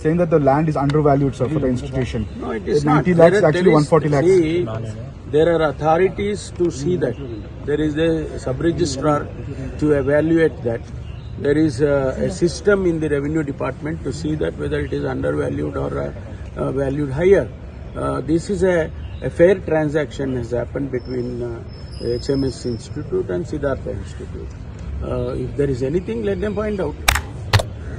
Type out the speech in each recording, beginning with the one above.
saying that the land is undervalued, sir, for the institution. No, it is 90 not. lakhs, There- actually is- 140 lakhs. See, there are authorities to see that. There is a sub-registrar to evaluate that. There is a, a system in the revenue department to see that whether it is undervalued or uh, uh, valued higher. Uh, this is a, a fair transaction has happened between uh, HMS Institute and Siddhartha Institute. Uh, if there is anything, let them find out.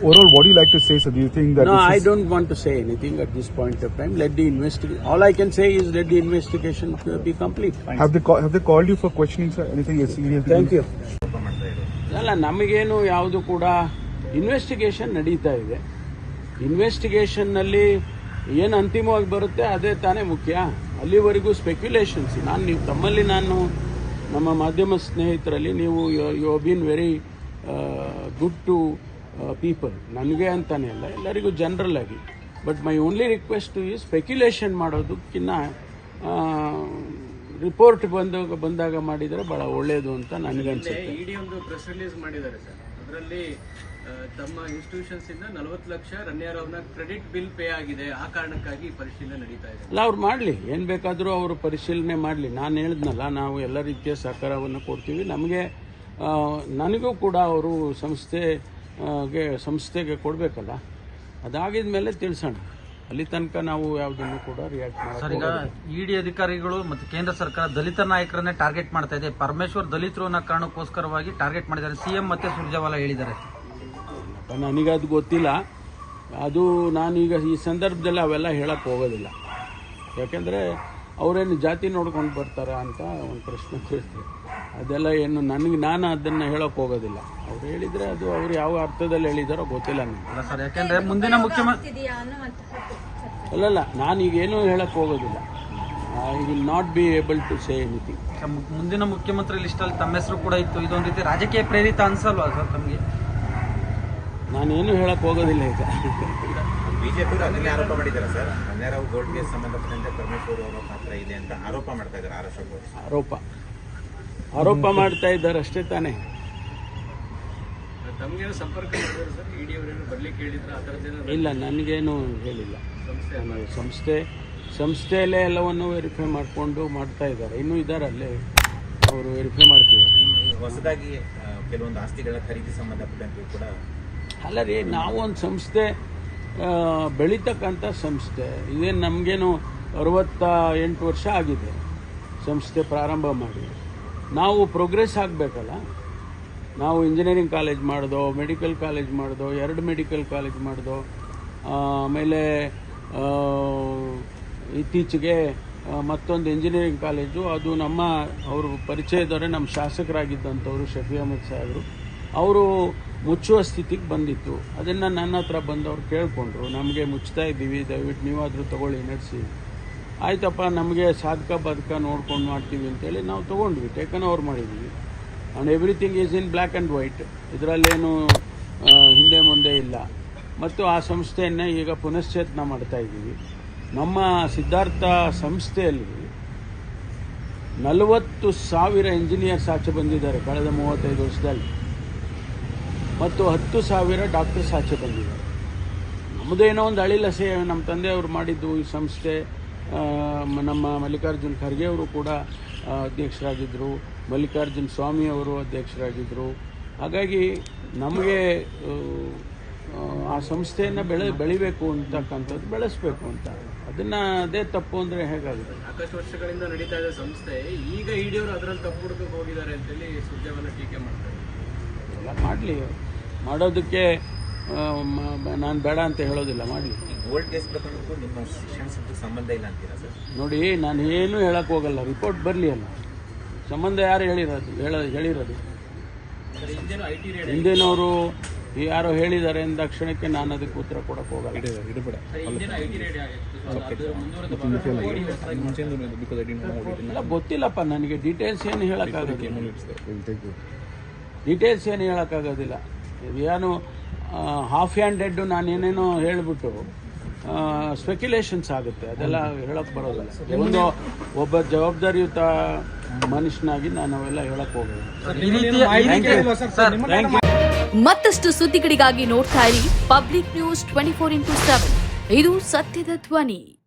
Overall, what do you like to say, sir? Do you think that No, this I is, don't want to say anything at this point of time. Let the investigation. All I can say is let the investigation uh, be complete. Thanks. have they call, have they called you for questioning, sir? Anything is serious? Thank you. ಅಲ್ಲ ನಮಗೇನು ಯಾವುದು ಕೂಡ investigation ನಡೀತಾ ಇದೆ ಇನ್ವೆಸ್ಟಿಗೇಷನ್ನಲ್ಲಿ ಏನು ಅಂತಿಮವಾಗಿ ಬರುತ್ತೆ ಅದೇ ತಾನೇ ಮುಖ್ಯ ಅಲ್ಲಿವರೆಗೂ ಸ್ಪೆಕ್ಯುಲೇಷನ್ಸ್ ನಾನು ನೀವು ತಮ್ಮಲ್ಲಿ ನಾನು ನಮ್ಮ ಮಾಧ್ಯಮ ಸ್ನೇಹಿತರಲ್ಲಿ ನೀವು you been very good to people ನನಗೆ ಅಂತಾನೆ ಅಲ್ಲ ಎಲ್ಲರಿಗೂ ಜನರಲ್ ಆಗಿ. ಬಟ್ ಮೈ ಓನ್ಲಿ ರಿಕ್ವೆಸ್ಟ್ ಈ ಸ್ಪೆಕ್ಯುಲೇಷನ್ ಮಾಡೋದಕ್ಕಿಂತ ರಿಪೋರ್ಟ್ ಬಂದಾಗ ಬಂದಾಗ ಮಾಡಿದರೆ ಬಹಳ ಒಳ್ಳೆಯದು ಅಂತ ನನಗನ್ಸುತ್ತೆ ಇಡಿ ಒಂದು ಪ್ರೆಸ್ ರಿಲೀಸ್ ಮಾಡಿದ್ದಾರೆ ಸರ್. ಅದರಲ್ಲಿ ತಮ್ಮ ಇನ್ಸ್ಟಿಟ್ಯೂಷನ್ಸ್ ಇಂದ ನಲವತ್ತು ಲಕ್ಷ ರನ್ಯಾರವ್ನ ಕ್ರೆಡಿಟ್ ಬಿಲ್ ಪೇ ಆಗಿದೆ. ಆ ಕಾರಣಕ್ಕಾಗಿ ಪರಿಶೀಲನೆ ನಡೀತಾ ಇದೆ. ಅಲ್ಲ ಅವ್ರು ಮಾಡಲಿ. ಏನು ಬೇಕಾದರೂ ಅವರು ಪರಿಶೀಲನೆ ಮಾಡಲಿ. ನಾನು ಹೇಳಿದ್ನಲ್ಲ ನಾವು ಎಲ್ಲ ರೀತಿಯ ಸಹಕಾರವನ್ನು ಕೊಡ್ತೀವಿ. ನಮಗೆ ನನಗೂ ಕೂಡ ಅವರು ಸಂಸ್ಥೆ ಗೆ ಸಂಸ್ಥೆಗೆ ಕೊಡಬೇಕಲ್ಲ? ಅದಾಗಿದ ಮೇಲೆ ತಿಳಿಸೋಣ. ಅಲ್ಲಿ ತನಕ ನಾವು ಯಾವುದನ್ನು ಕೂಡ ರಿಯಾಕ್ಟ್ ಸರ್ ಈಗ ಇಡಿ ಅಧಿಕಾರಿಗಳು ಮತ್ತು ಕೇಂದ್ರ ಸರ್ಕಾರ ದಲಿತ ನಾಯಕರನ್ನೇ ಟಾರ್ಗೆಟ್ ಮಾಡ್ತಾ ಇದೆ. ಪರಮೇಶ್ವರ್ ದಲಿತರು ಅನ್ನೋ ಕಾರಣಕ್ಕೋಸ್ಕರವಾಗಿ ಟಾರ್ಗೆಟ್ ಮಾಡಿದ್ದಾರೆ. ಸಿಎಂ ಮತ್ತೆ ಸುರ್ಜೇವಾಲಾ ಹೇಳಿದ್ದಾರೆ. ನನಗದು ಗೊತ್ತಿಲ್ಲ. ಅದು ನಾನೀಗ ಈ ಸಂದರ್ಭದಲ್ಲಿ ಅವೆಲ್ಲ ಹೇಳಕ್ಕೆ ಹೋಗೋದಿಲ್ಲ. ಯಾಕೆಂದರೆ ಅವರೇನು ಜಾತಿ ನೋಡ್ಕೊಂಡು ಬರ್ತಾರ ಅಂತ ಒಂದು ಪ್ರಶ್ನೆ ಕೇಳ್ತೀವಿ ಅದೆಲ್ಲ ಏನು ನನಗೆ ನಾನು ಅದನ್ನು ಹೇಳೋಕೆ ಹೋಗೋದಿಲ್ಲ. ಅವ್ರು ಹೇಳಿದರೆ ಅದು ಅವ್ರು ಯಾವ ಅರ್ಥದಲ್ಲಿ ಹೇಳಿದಾರೋ ಗೊತ್ತಿಲ್ಲ ನನಗೆ. ಸರ್ ಯಾಕೆಂದ್ರೆ ಮುಂದಿನ ಮುಖ್ಯಮಂತ್ರಿ ಅಲ್ಲಲ್ಲ ನಾನು ನಾನೀಗೇನು ಹೇಳಕ್ಕೆ ಹೋಗೋದಿಲ್ಲ. I will not be able to say anything ಮುಂದಿನ ಮುಖ್ಯಮಂತ್ರಿ ಲಿಸ್ಟಲ್ಲಿ ತಮ್ಮ ಹೆಸರು ಕೂಡ ಇತ್ತು. ಇದೊಂದು ರೀತಿ ರಾಜಕೀಯ ಪ್ರೇರಿತ ಅನ್ಸಲ್ವಾ ಸರ್ ತಮಗೆ? ನಾನೇನು ಹೇಳಕ್ಕೆ ಹೋಗೋದಿಲ್ಲ ಈಗ. ಬಿಜೆಪಿ ಅದನ್ನೇ ಆರೋಪ ಮಾಡಿದ್ದಾರೆ ಸರ್. ಮನ್ಯರಾವ್ ಗೋಲ್ಡ್ ಕೇಸ್ ಸಂಬಂಧಪಟ್ಟಂತೆ ಪರಮೇಶ್ವರ್ ಅವರ ಪಾತ್ರ ಇದೆ ಅಂತ ಆರೋಪ ಮಾಡ್ತಾ ಇದ್ದಾರೆ ಆರ್ ಆರೋಪ. ಆರೋಪ ಮಾಡ್ತಾ ಇದ್ದಾರೆ ಅಷ್ಟೇ ತಾನೇ. ತಮಗೇನು ಸಂಪರ್ಕ ಮಾಡಿದ್ದಾರೆ ಸರ್? ಇಡಿ ಅವರೇನು ಬರ್ಲಿಕ್ಕೆ ಹೇಳಿದ್ರು ಆ ಥರದ್ದೇನು ಇಲ್ಲ ನನಗೇನು ಹೇಳಿಲ್ಲ. ಸಂಸ್ಥೆ ಸಂಸ್ಥೆ ಸಂಸ್ಥೆಯಲ್ಲೇ ಎಲ್ಲವನ್ನು ವೆರಿಫೈ ಮಾಡಿಕೊಂಡು ಮಾಡ್ತಾ ಇದ್ದಾರೆ. ಇನ್ನೂ ಇದ್ದಾರೆ ಅಲ್ಲೇ ಅವರು ವೆರಿಫೈ ಮಾಡ್ತಿದ್ದಾರೆ. ಹೊಸದಾಗಿ ಕೆಲವೊಂದು ಆಸ್ತಿಗಳ ಖರೀದಿ ಸಂಬಂಧಪಟ್ಟಂತೆ ಕೂಡ ಅಲ್ಲ ರೀ ನಾವು ಒಂದು ಸಂಸ್ಥೆ ಬೆಳೀತಕ್ಕಂಥ ಸಂಸ್ಥೆ. ಇದೇನು ನಮಗೇನು ಅರವತ್ತ ಎಂಟು ವರ್ಷ ಆಗಿದೆ ಸಂಸ್ಥೆ ಪ್ರಾರಂಭ ಮಾಡಿ. ನಾವು ಪ್ರೋಗ್ರೆಸ್ ಆಗಬೇಕಲ್ಲ. ನಾವು ಇಂಜಿನಿಯರಿಂಗ್ ಕಾಲೇಜ್ ಮಾಡಿದೋ ಮೆಡಿಕಲ್ ಕಾಲೇಜ್ ಮಾಡಿದೋ, ಎರಡು ಮೆಡಿಕಲ್ ಕಾಲೇಜ್ ಮಾಡ್ದೋ ಆಮೇಲೆ ಇತ್ತೀಚೆಗೆ ಮತ್ತೊಂದು ಇಂಜಿನಿಯರಿಂಗ್ ಕಾಲೇಜು ಅದು ನಮ್ಮ ಅವರು ಪರಿಚಯದವರೇ ನಮ್ಮ ಶಾಸಕರಾಗಿದ್ದಂಥವ್ರು, ಶಫಿ ಅಹಮದ್ ಸಾಹೇಬರು. ಅವರು ಮುಚ್ಚುವ ಸ್ಥಿತಿಗೆ ಬಂದಿತ್ತು. ಅದನ್ನು ನನ್ನ ಹತ್ರ ಬಂದವ್ರು ಕೇಳಿಕೊಂಡ್ರು. ನಮಗೆ ಮುಚ್ತಾ ಇದ್ದೀವಿ, ದಯವಿಟ್ಟು ನೀವಾದರೂ ತಗೊಳ್ಳಿ, ನಡೆಸಿ. ಆಯ್ತಪ್ಪ, ನಮಗೆ ಸಾಧಕ ಬದುಕ ನೋಡ್ಕೊಂಡು ಮಾಡ್ತೀವಿ ಅಂತೇಳಿ ನಾವು ತೊಗೊಂಡ್ವಿ. ಟೇಕನ್ ಓವರ್ ಮಾಡಿದ್ವಿ. And everything is in black and white ಇದರಲ್ಲೇನು ಹಿಂದೆ ಮುಂದೆ ಇಲ್ಲ. ಮತ್ತು ಆ ಸಂಸ್ಥೆಯನ್ನು ಈಗ ಪುನಶ್ಚೇತನ ಮಾಡ್ತಾ ಇದ್ದೀವಿ. ನಮ್ಮ ಸಿದ್ಧಾರ್ಥ ಸಂಸ್ಥೆಯಲ್ಲಿ ನಲವತ್ತು ಸಾವಿರ ಇಂಜಿನಿಯರ್ಸ್ ಆಚೆ ಬಂದಿದ್ದಾರೆ ಕಳೆದ ಮೂವತ್ತೈದು ವರ್ಷದಲ್ಲಿ. ಮತ್ತು ಹತ್ತು ಸಾವಿರ ಡಾಕ್ಟರ್ಸ್ ಆಚೆ ಬಂದಿದ್ದಾರೆ ನಮ್ಮದೇನೋ ಒಂದು ಅಳಿಲ ಸೇವೆ ನಮ್ಮ ತಂದೆಯವರು ಮಾಡಿದ್ದು ಈ ಸಂಸ್ಥೆ ನಮ್ಮ ಮಲ್ಲಿಕಾರ್ಜುನ್ ಖರ್ಗೆ ಅವರು ಕೂಡ ಅಧ್ಯಕ್ಷರಾಗಿದ್ದರು ಮಲ್ಲಿಕಾರ್ಜುನ್ ಸ್ವಾಮಿ ಅವರು ಅಧ್ಯಕ್ಷರಾಗಿದ್ದರು ಹಾಗಾಗಿ ನಮಗೆ ಆ, ಸಂಸ್ಥೆಯನ್ನು ಬೆಳೆ ಬೆಳಿಬೇಕು ಅಂತಕ್ಕಂಥದ್ದು ಬೆಳೆಸಬೇಕು ಅಂತ. ಅದನ್ನ ಅದೇ ತಪ್ಪು ಅಂದರೆ ಹೇಗಾಗುತ್ತೆ? ಸಾಕಷ್ಟು ವರ್ಷಗಳಿಂದ ನಡೀತಾ ಇದೆ ಸಂಸ್ಥೆ ಈಗ ಇಡಿಯವರು ಅದರಲ್ಲಿ ತಪ್ಪು ಹುಡುಕಕ್ಕೆ ಹೋಗಿದ್ದಾರೆ ಅಂತೇಳಿ ಸುರ್ಜೇವಾಲಾ ಟೀಕೆ ಮಾಡ್ತಾರೆ. ಎಲ್ಲ ಮಾಡಲಿ. ಮಾಡೋದಕ್ಕೆ ನಾನು ಬೇಡ ಅಂತ ಹೇಳೋದಿಲ್ಲ ಮಾಡಲಿ. ಈ ಗೋಲ್ಡ್ ಕೇಸ್ ಪ್ರಕರಣಕ್ಕೂ ನಿಮ್ಮ ಶಿಕ್ಷಣ ಸಂಸ್ಥೆಗೆ ಸಂಬಂಧ ಇಲ್ಲ ಅಂತೀರಾ ಸರ್? ನೋಡಿ ನಾನು ಏನು ಹೇಳಕ್ಕೆ ಹೋಗಲ್ಲ. ರಿಪೋರ್ಟ್ ಬರಲಿ ಅಲ್ಲ. ಸಂಬಂಧ ಯಾರು ಹೇಳಿರೋದು? ಹೇಳ ಹೇಳಿರೋದು. ಹಿಂದಿನವರು ಯಾರೋ ಹೇಳಿದ್ದಾರೆ ಅಂದ ಕ್ಷಣಕ್ಕೆ ನಾನು ಅದಕ್ಕೆ ಉತ್ತರ ಕೊಡಕ್ಕೆ ಹೋಗಲ್ಲ. ಗೊತ್ತಿಲ್ಲಪ್ಪ ನನಗೆ ಡೀಟೇಲ್ಸ್ ಏನು ಹೇಳೋಕ್ಕಾಗೋದಿಲ್ಲ ಡೀಟೇಲ್ಸ್ ಏನು ಹೇಳೋಕ್ಕಾಗೋದಿಲ್ಲ. ಏನು ಹಾಫ್ ಹ್ಯಾಂಡೆಡ್ ನಾನೇನೇನೋ ಹೇಳಿಬಿಟ್ಟು ಸ್ಪೆಕ್ಯುಲೇಷನ್ಸ್ ಆಗುತ್ತೆ. ಅದೆಲ್ಲ ಹೇಳಕ್ಕೆ ಬರೋದಿಲ್ಲ. ಒಂದು ಒಬ್ಬ ಜವಾಬ್ದಾರಿಯುತ ಮನುಷ್ಯನಾಗಿ ನಾನು ಅವೆಲ್ಲ ಹೇಳಕ್ಕೆ ಹೋಗೋದು ಈ ರೀತಿ- ಈ ರೀತಿ- ಸರ್? ಥ್ಯಾಂಕ್ ಮತ್ತಷ್ಟು ಸುದ್ದಿಗಳಿಗಾಗಿ ನೋಡ್ತಾ ಇರಿ public news twenty four into seven. ಇದು ಸತ್ಯದ ಧ್ವನಿ.